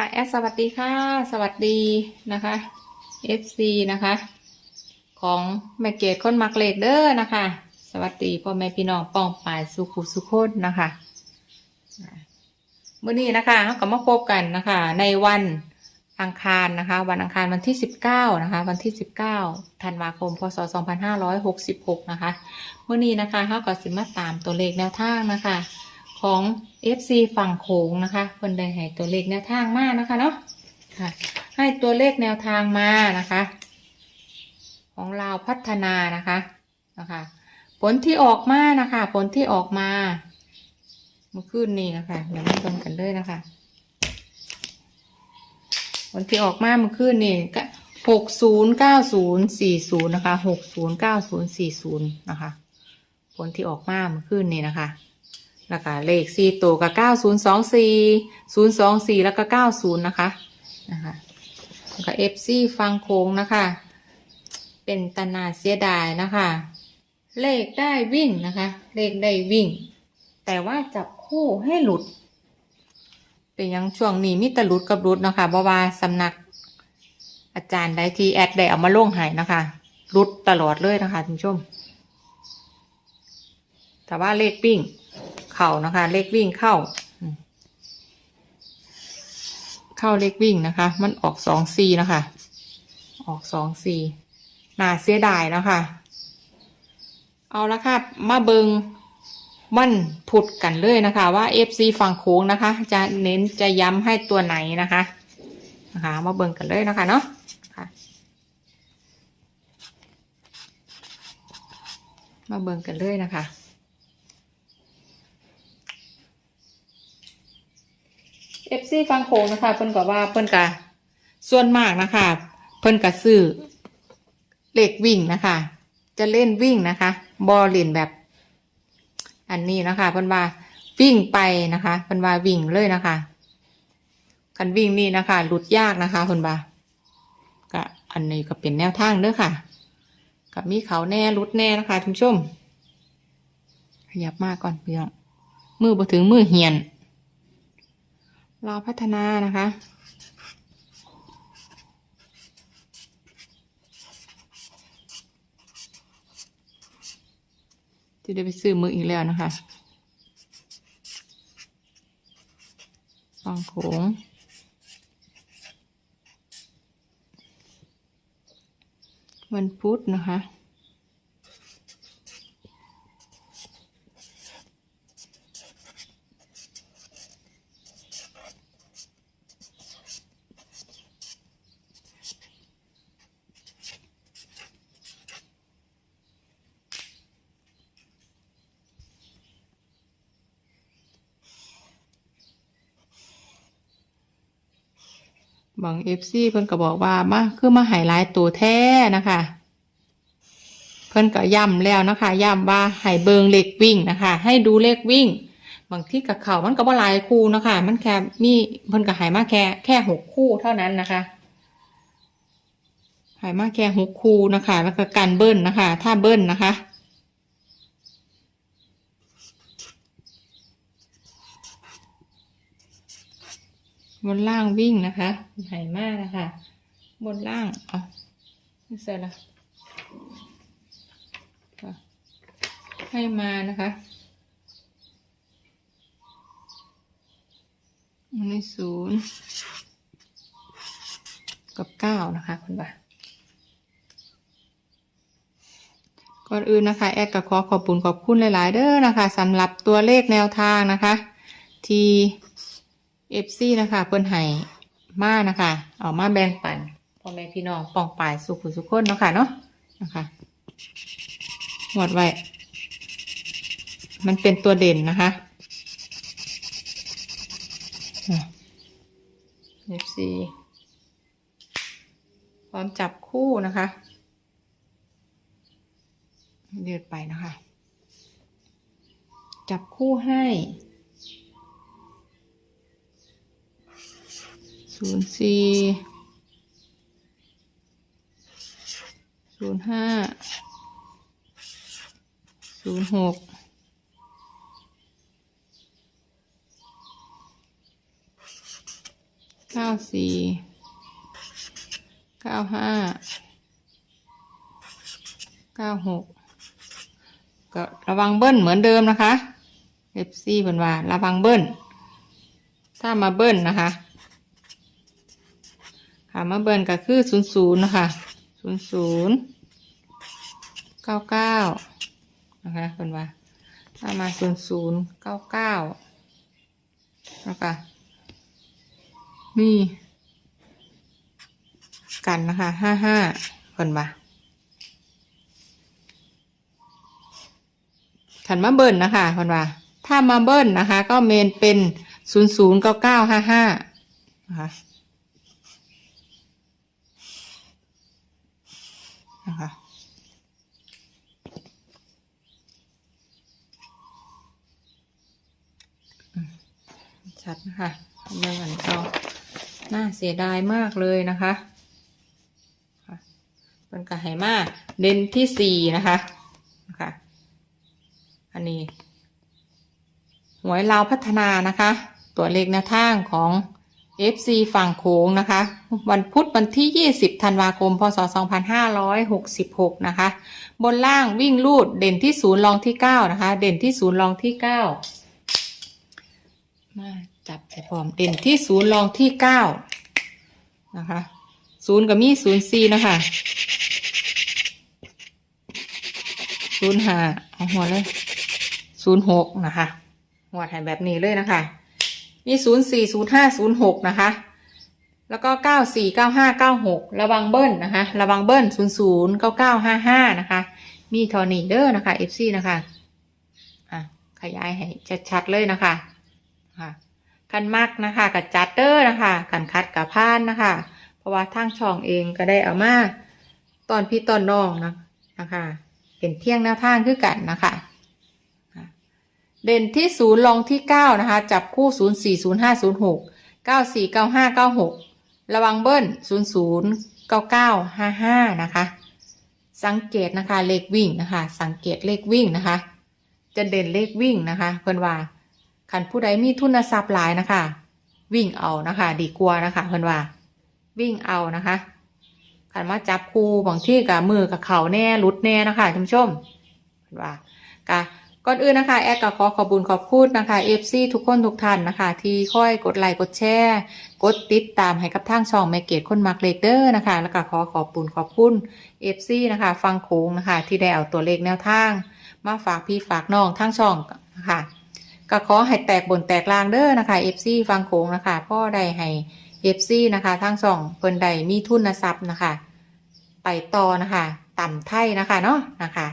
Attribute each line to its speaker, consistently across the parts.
Speaker 1: ค่ะแอดสวัสดีค่ะ สวัสดีนะคะ FC นะคะ ของแม่เกดคนมักเลขเด้อนะคะ สวัสดีพ่อแม่พี่น้องป้องปายสุขุสุขคนนะคะมื้อนี้นะคะเราก็มาพบกันนะคะ ในวันอังคารนะคะ วันอังคารวันที่ 19 นะคะ วันที่ 19ธันวาคมพศ 2566 นะคะเมื้อนี้นะคะเราก็สิมาตามตัวเลขแนวทางนะคะ ของ FC ฝั่งโขงนะคะเพิ่นได้ให้ตัวเลขแนวทางมานะคะเนาะค่ะให้ตัวเลขแนวทางมานะคะ ของเราพัฒนานะคะนะคะผลที่ออกมานะคะ ผลที่ออกมาเมื่อคืนนี้นะคะเดี๋ยวมาดูกันเลยนะคะ ผลที่ออกมาเมื่อคืนนี้ก็หกศูนย์เก้าศูนย์สี่ศูนย์นะคะหกศูนย์เก้าศูนย์สี่ศูนย์นะคะ ผลที่ออกมาเมื่อคืนนี้นะคะ แล้วก็เลขสี่ตัวกับเก้าศูนย์สองสี่ศูนย์สองสี่แล้วก็เก้าศูนย์นะคะนะคะแล้วก็เอฟซีฟังโค้งนะคะ เป็นตนาเสียดายนะคะ เลขได้วิ่งนะคะ เลขได้วิ่ง แต่ว่าจับคู่ให้หลุด เป็นยังช่วงนี้มีแต่หลุดกับหลุดนะคะเพราว่าสำนัก อาจารย์ได้ทีแอดได้เอามาล่งให้นะคะหลุดตลอดเลยนะคะท่านผู้ชมแต่ว่าเลขวิ่ง เข่านะคะ เลขวิ่งเข้า เข้าเลขวิ่งนะคะ มันออกสองซีนะคะ ออกสองซีน่าเสียดายนะคะ เอาละค่ะ มาเบิงวันพุดกันเลยนะคะ ว่า FC ฝั่งโค้งนะคะ จะเน้นจะย้ำให้ตัวไหนนะคะนะคะ มาเบิงกันเลยนะคะเนาะค่ะ มาเบิงกันเลยนะคะ เอฟซีฟังโค้งนะคะ เพิ่นก็ว่าเพิ่นกะส่วนมากนะคะ เพิ่นกะซื้อเลขวิ่งนะคะ จะเล่นวิ่งนะคะบอลเล่นแบบ อันนี้นะคะ เพิ่นว่าวิ่งไปนะคะเพิ่นว่าวิ่งเลยนะคะคันวิ่งนี่นะคะ หลุดยากนะคะเพิ่นว่าก็อันนี้ก็เป็นแนวทางเด้อค่ะกับมีเขาแน่ลุดแน่นะคะทุกชม ขยับมากก่อนเพียงมือบ่ถึงมือเหียน รอพัฒนานะคะ จะได้ไปซื้อมืออีกแล้วนะคะฟังโขงวันพุธนะคะ บางเอฟซีเพิ่นก็บอกว่ามาคือมาหายหลายตัวแท้นะคะ เพิ่นก็ย้ำแล้วนะคะย้ำว่าให้เบิงเลขวิ่งนะคะ ให้ดูเลขวิ่ง บางที่กับเขามันก็บ่หลายคู่นะคะ มันแค่มีเพิ่นก็หายมาแค่แค่หกคู่เท่านั้นนะคะหายมาแค่หกคู่นะคะ แล้วก็การเบิ้ลนะคะ ถ้าเบิ้ลนะคะ บนล่างวิ่งนะคะ ใหญ่มากนะคะ บนล่างเอาไม่เสร็จละให้มานะคะอันศูนย์กับเก้านะคะคุณบ่าก่อนอื่นนะคะ แอดก็ขอขอบคุณขอบคุณหลาย ๆ เด้อนะคะสำหรับตัวเลขแนวทางนะคะ ที่ เอฟซีนะคะเพิ่นให้มานะคะเอามาแบ่งปันพ่อแม่พี่น้องปองปายสุขุสุขคนเนาะค่ะเนาะนะคะหมดไว้ มันเป็นตัวเด่นนะคะเอฟซีพร้อมจับคู่นะคะเดือดไปนะคะ จับคู่ให้ ศูนย์สี่ศูนย์ห้าศูนย์หกเก้าสี่เก้าห้าเก้าหกก็ระวังเบิ้ลเหมือนเดิมนะคะ FC เพิ่นว่า ระวังเบิ้ลถ้ามาเบิ้ลนะคะ ค่ะมาเบิ้ลก็คือศูนย์ศูนย์นะคะศูนย์ศูนย์เก้าเก้านะคะเพิ่นว่าถ้ามาศูนย์ศูนย์เก้าเก้านะคะนี่กันนะคะห้าห้าคนว่าขันมาเบิ้ลนะคะคนว่า ถ้ามาเบิ้ลนะคะ ก็เมนเป็นศูนย์ศูนย์เก้าเก้าห้าห้านะคะ นะคะ ชัดนะคะเมื่อวันเราน่าเสียดายมากเลยนะคะค่ะเป็นกระไหมาเด่นที่สี่นะคะนะคะอันนี้หวยลาวพัฒนานะคะ ตัวเลขแนวทางของ FC ฝั่งโขงนะคะ วันพุธวันที่ 20 ธันวาคม พศ 2566 นะคะ บนล่างวิ่งลูดเด่นที่ศูนย์รองที่ 9 นะคะ เด่นที่ศูนย์รองที่ 9 มาจับใส่พร้อมเด่นที่ศูนย์รองที่เก้านะคะศูนย์กับมีศูนย์สี่นะคะศูนย์ห้าเอาหัวเลยศูนย์หกนะคะหัวถ่ายแบบนี้เลยนะคะ มีศูนย์สี่ศูนย์ห้าศูนย์หกนะคะ แล้วก็เก้าสี่เก้าห้าเก้าหกระวังเบิ้ลนะคะ ระวังเบิ้ลศูนย์ศูนย์เก้าเก้าห้าห้านะคะ มีทอร์นีเดอร์นะคะเอฟซีนะคะ อะ ขยายให้ชัดๆเลยนะคะ ค่ะกันมักนะคะกับจัดเตอร์นะคะกันคัดกับพานนะคะ เพราะว่าทางช่องเองก็ได้เอามาตอนพี่ตอนน้องนะนะคะ เป็นเพียงแนวทางคือกันนะคะ เด่นที่ศูนย์รองที่เก้านะคะ จับคู่ศูนย์สี่ศูนย์ห้าศูนย์หกเก้าสี่เก้าห้าเก้าหกระวังเบิ้ลศูนย์ศูนย์เก้าเก้าห้าห้านะคะ สังเกตนะคะเลขวิ่งนะคะ สังเกตเลขวิ่งนะคะ จะเด่นเลขวิ่งนะคะเพื่อนว่าคันผู้ใดมีทุนทรัพย์หลายนะคะ วิ่งเอานะคะ ดีกว่านะคะเพิ่อนว่า วิ่งเอานะคะคันมาจับคู่บางที่กับมือกับเข่าแน่ลุดแน่นะคะท่านผู้ชมเพิ่อนว่ากะ ก่อนอื่นนะคะแอดก็ขอขอบคุญขอบคุณนะคะเอฟซีทุกคนทุกท่านนะคะ ที่ค่อยกดไลค์กดแชร์กดติดตามให้กับทางช่องแมเกตคนมักเลเดอร์นะคะ แล้วก็ขอขอบคุญขอบคุณเอฟซีนะคะฟังโค้งนะคะ ที่ได้เอาตัวเลขแนวทาง มาฝากพี่ฝากน้องทางช่องนะคะก็ขอให้แตกบนแตกลางเด้อนะคะ FC ฟังโขงนะคะพ่อได้ให้ FC นะคะทั้งสองเพิ่นใดมีทุนทรัพย์นะคะ ไปต่อนะคะ ต่ำไทยนะคะเนาะนะคะ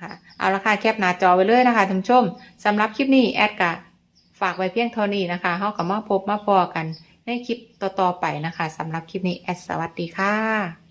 Speaker 1: คะเอาละค่ะแคปหน้าจอไว้เลยนะคะท่านผู้ชมสำหรับคลิปนี้แอดกะฝากไว้เพียงเท่านี้นะคะเฮากับมาพบมาพอกันในคลิปต่อๆไปนะคะสำหรับคลิปนี้แอดสวัสดีค่ะ